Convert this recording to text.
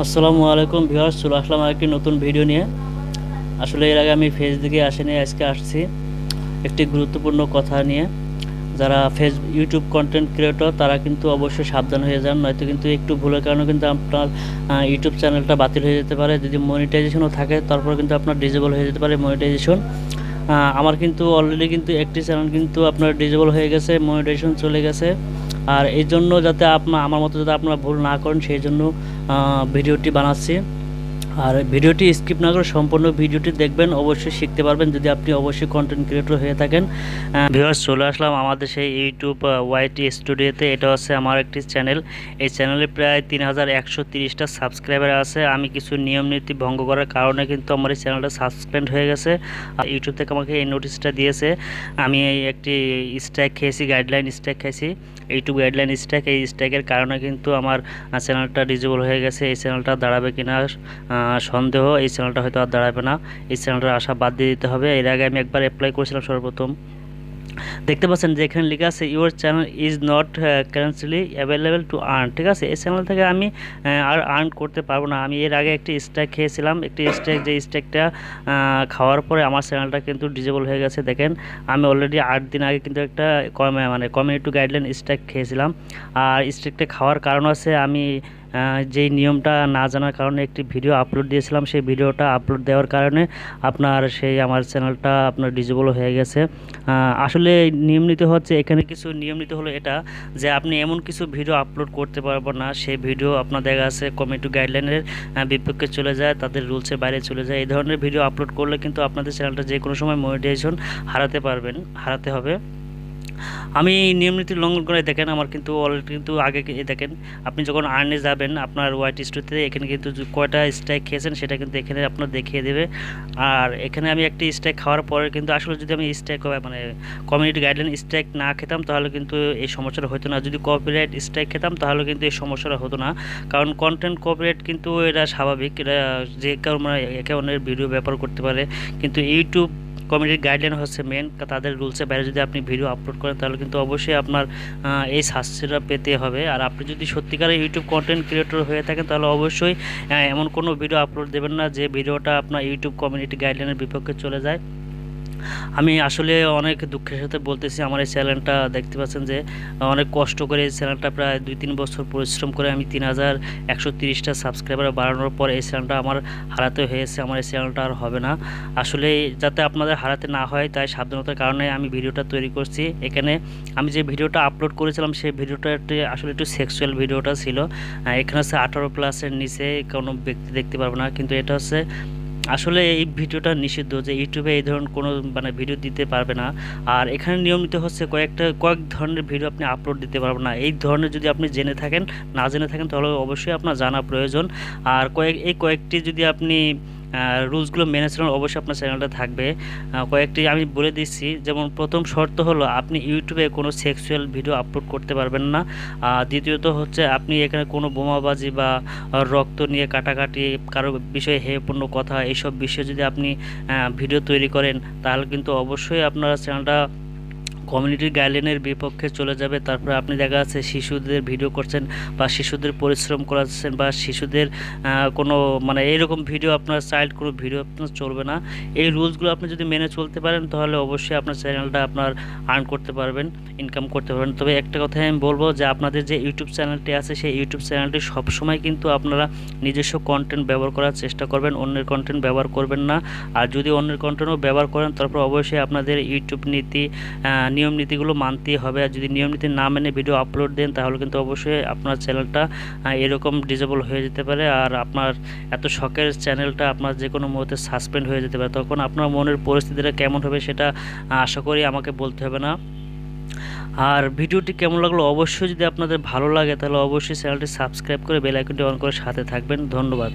আসসালামু আলাইকুম ভিউয়ার্স, চলে আসলাম আরেকটি নতুন ভিডিও নিয়ে। আসলে এর আগে আমি ফেসবুকে আসিনি, আজকে আসছি একটি গুরুত্বপূর্ণ কথা নিয়ে। যারা ফেস, ইউটিউব কন্টেন্ট ক্রিয়েটর তারা কিন্তু অবশ্যই সাবধান হয়ে যান, নয়তো কিন্তু একটু ভুলের কারণে কিন্তু আপনার ইউটিউব চ্যানেলটা বাতিল হয়ে যেতে পারে। যদি মনিটাইজেশনও থাকে, তারপর কিন্তু আপনার ডিজেবল হয়ে যেতে পারে মনিটাইজেশন আমার কিন্তু অলরেডি কিন্তু একটি চ্যানেল কিন্তু আপনার ডিজেবল হয়ে গেছে মনিটাইজেশন চলে গেছে। আর এই জন্য যাতে আপনার আমার মতো যাতে আপনারা ভুল না করেন, সেই জন্য ভিডিওটি বানাচ্ছি। আর ভিডিওটি স্কিপ না করে সম্পূর্ণ ভিডিওটি দেখবেন, অবশ্যই শিখতে পারবেন। যদি আপনি অবশ্যই কন্টেন্ট ক্রিয়েটর হয়ে থাকেন ভিউয়ার্স চলে আসলাম আমাদের সেই ইউটিউব ওয়াইটি স্টুডিওতে এটা হচ্ছে আমার একটি চ্যানেল এই চ্যানেলে প্রায় তিন হাজার একশো তিরিশটা সাবস্ক্রাইবার আছে। আমি কিছু নিয়ম নীতি ভঙ্গ করার কারণে কিন্তু আমার এই চ্যানেলটা সাসপেন্ড হয়ে গেছে। আর ইউটিউব থেকে আমাকে এই নোটিশটা দিয়েছে। আমি এই একটি স্ট্রাইক খেয়েছি গাইডলাইন স্ট্রাইক খেয়েছি। ইউটিউব গাইডলাইন স্ট্রাইক এই স্ট্রাইকের কারণে কিন্তু আমার চ্যানেলটা ডিজেবল হয়ে গেছে। এই চ্যানেলটা দাঁড়াবে কিনা সন্দেহ। এই চ্যানেলটা হয়তো আর দাঁড়াবে না। এই চ্যানেলটার আশা বাদ দিয়ে দিতে হবে। এর আগে আমি একবার অ্যাপ্লাই করেছিলাম সর্বপ্রথম। দেখতে পাচ্ছেন যে এখানে লেখা আছে your channel is not currently available to earn ঠিক আছে? এই চ্যানেল থেকে আমি আর আর্ন করতে পারব না। আমি এর আগে একটি স্ট্যাক খেয়েছিলাম। একটি স্ট্যাক যে স্ট্যাকটা খাওয়ার পরে আমার চ্যানেলটা কিন্তু ডিজেবল হয়ে গেছে। দেখেন, আমি অলরেডি আট দিন আগে কিন্তু একটা মানে কমিউনিটি গাইডলাইন স্ট্যাক খেয়েছিলাম। আর স্ট্যাকটা খাওয়ার কারণ আছে, আমি যেই নিয়মটা না জানার কারণে একটি ভিডিও আপলোড দিয়েছিলাম, সেই ভিডিওটা আপলোড দেওয়ার কারণে আপনার সেই আমার চ্যানেলটা আপনার ডিজেবল হয়ে গেছে। আসলে নিয়ম নিতে হচ্ছে, এখানে কিছু নিয়ম নিতে হলো এটা যে আপনি এমন কিছু ভিডিও আপলোড করতে পারবেন না, সেই ভিডিও আপনার দেখা আছে, কমিটি গাইডলাইনের বিপক্ষে চলে যায়, তাদের রুলসের বাইরে চলে যায়। এই ধরনের ভিডিও আপলোড করলে কিন্তু আপনাদের চ্যানেলটা যে কোনো সময় মনিটাইজেশন হারাতে পারবেন, হারাতে হবে। আমি নিয়ম নীতি লঙ্ঘন করে দেখেন, আমার কিন্তু অলরেডি কিন্তু আগে দেখেন, আপনি যখন আর্নে যাবেন, আপনার হোয়াইট স্টোরিতে এখানে কিন্তু কয়টা স্ট্রাইক খেয়েছেন সেটা কিন্তু এখানে আপনার দেখিয়ে দেবে। আর এখানে আমি একটি স্ট্রাইক খাওয়ার পরে কিন্তু আসলে যদি আমি স্ট্রাইক মানে কমিউনিটি গাইডলাইন স্ট্রাইক না খেতাম, তাহলে কিন্তু এই সমস্যাটা হতো না। যদি কপিরাইট স্ট্রাইক খেতাম, তাহলে কিন্তু এই সমস্যাটা হতো না। কারণ কন্টেন্ট কপিরাইট কিন্তু এটা স্বাভাবিক, এটা যে কারণ মানে একে অন্যের ভিডিও ব্যবহার করতে পারে। কিন্তু ইউটিউব কমিটির গাইডলাইন হচ্ছে মেন তাদের রুলসের বাইরে যদি আপনি ভিডিও আপলোড করেন, তাহলে কিন্তু অবশ্যই আপনার এই শাস্তিটা পেতে হবে। আর আপনি যদি সত্যিকারের ইউটিউব কন্টেন্ট ক্রিয়েটর হয়ে থাকেন, তাহলে অবশ্যই এমন কোনো ভিডিও আপলোড দেবেন না যে ভিডিওটা আপনার ইউটিউব কমিউনিটি গাইডলাইনের বিপক্ষে চলে যায়। আমি আসলে অনেক দুঃখের সাথে বলতেছি, আমার এই চ্যানেলটা দেখতে পাচ্ছেন যে, অনেক কষ্ট করে এই চ্যানেলটা প্রায় দুই তিন বছর পরিশ্রম করে আমি তিন হাজার একশো তিরিশটা সাবস্ক্রাইবার বাড়ানোর পর এই চ্যানেলটা আমার হারাতে হয়েছে, আমার এই চ্যানেলটা আর হবে না। আসলে যাতে আপনাদের হারাতে না হয় তাই সাবধানতার কারণে আমি ভিডিওটা তৈরি করছি। এখানে আমি যে ভিডিওটা আপলোড করেছিলাম সেই ভিডিওটা আসলে একটু সেক্সুয়াল ভিডিওটা ছিল। এখানে হচ্ছে আঠারো প্লাসের নিচে কোনো ব্যক্তি দেখতে পারবে না, কিন্তু এটা হচ্ছে আসলে এই ভিডিওটা নিষিদ্ধ যে ইউটিউবে এই ধরনের কোনো মানে ভিডিও দিতে পারবে না। আর এখানে নিয়মিত হচ্ছে কয়েকটা, কয়েক ধরনের ভিডিও আপনি আপলোড দিতে পারবেন না। এই ধরনের যদি আপনি জেনে থাকেন, না জেনে থাকেন, তাহলে অবশ্যই আপনার জানা প্রয়োজন। আর কয়েক, এই কয়েকটি যদি আপনি রুলসগুলো মেনে চলুন অবশ্যই আপনার চ্যানেলটা থাকবে। কয়েকটি আমি বলে দিচ্ছি, যেমন প্রথম শর্ত হলো আপনি ইউটিউবে কোনো সেক্সুয়াল ভিডিও আপলোড করতে পারবেন না। দ্বিতীয়ত হচ্ছে আপনি এখানে কোনো বোমাবাজি বা রক্ত নিয়ে কাটাকাটি, কারও বিষয়ে হেয়পূর্ণ কথা এইসব বিষয়ে যদি আপনি ভিডিও তৈরি করেন, তাহলে কিন্তু অবশ্যই আপনার চ্যানেলটা কমিউনিটির গাইডলাইনের বিপক্ষে চলে যাবে। তারপরে আপনি দেখা যাচ্ছে শিশুদের ভিডিও করছেন বা শিশুদের পরিশ্রম করাচ্ছেন বা শিশুদের কোনো মানে এইরকম ভিডিও আপনার চাইল্ড কোনো ভিডিও আপনার চলবে না। এই রুলসগুলো আপনি যদি মেনে চলতে পারেন, তাহলে অবশ্যই আপনার চ্যানেলটা আপনার আর্ন করতে পারবেন ইনকাম করতে পারবেন। তবে একটা কথাই আমি বলব যে, আপনাদের যে ইউটিউব চ্যানেলটি আছে, সেই ইউটিউব চ্যানেলটি সবসময় কিন্তু আপনারা নিজস্ব কন্টেন্ট ব্যবহার করার চেষ্টা করবেন, অন্যের কন্টেন্ট ব্যবহার করবেন না। আর যদি অন্যের কন্টেন্টও ব্যবহার করেন, তারপর অবশ্যই আপনাদের ইউটিউব নীতি নিয়ম নীতিগুলো মানতেই হবে। আর যদি নিয়ম নীতি না মেনে ভিডিও আপলোড দেন, তাহলে কিন্তু অবশ্যই আপনার চ্যানেলটা এরকম ডিজেবল হয়ে যেতে পারে। আর আপনার এত শখের চ্যানেলটা আপনার যে কোনো মুহূর্তে সাসপেন্ড হয়ে যেতে পারে। তখন আপনার মনের পরিস্থিতিটা কেমন হবে সেটা আশা করি আমাকে বলতে হবে না। আর ভিডিওটি কেমন লাগল অবশ্যই যদি আপনাদের ভালো লাগে, তাহলে অবশ্যই চ্যানেলটি সাবস্ক্রাইব করে বেল আইকনটি অন করে সাথে থাকবেন। ধন্যবাদ।